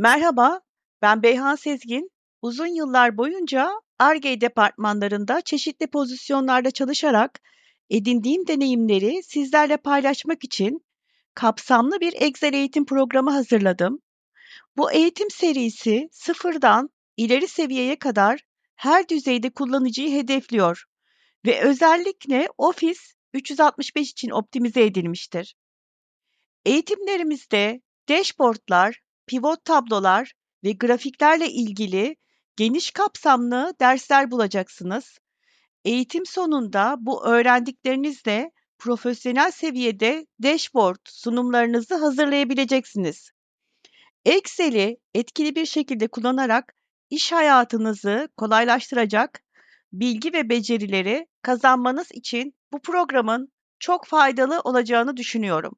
Merhaba, ben Beyhan Sezgin. Uzun yıllar boyunca Ar-Ge departmanlarında çeşitli pozisyonlarda çalışarak edindiğim deneyimleri sizlerle paylaşmak için kapsamlı bir Excel eğitim programı hazırladım. Bu eğitim serisi sıfırdan ileri seviyeye kadar her düzeyde kullanıcıyı hedefliyor ve özellikle Office 365 için optimize edilmiştir. Eğitimlerimizde dashboard'lar, pivot tablolar ve grafiklerle ilgili geniş kapsamlı dersler bulacaksınız. Eğitim sonunda bu öğrendiklerinizle profesyonel seviyede dashboard sunumlarınızı hazırlayabileceksiniz. Excel'i etkili bir şekilde kullanarak iş hayatınızı kolaylaştıracak bilgi ve becerileri kazanmanız için bu programın çok faydalı olacağını düşünüyorum.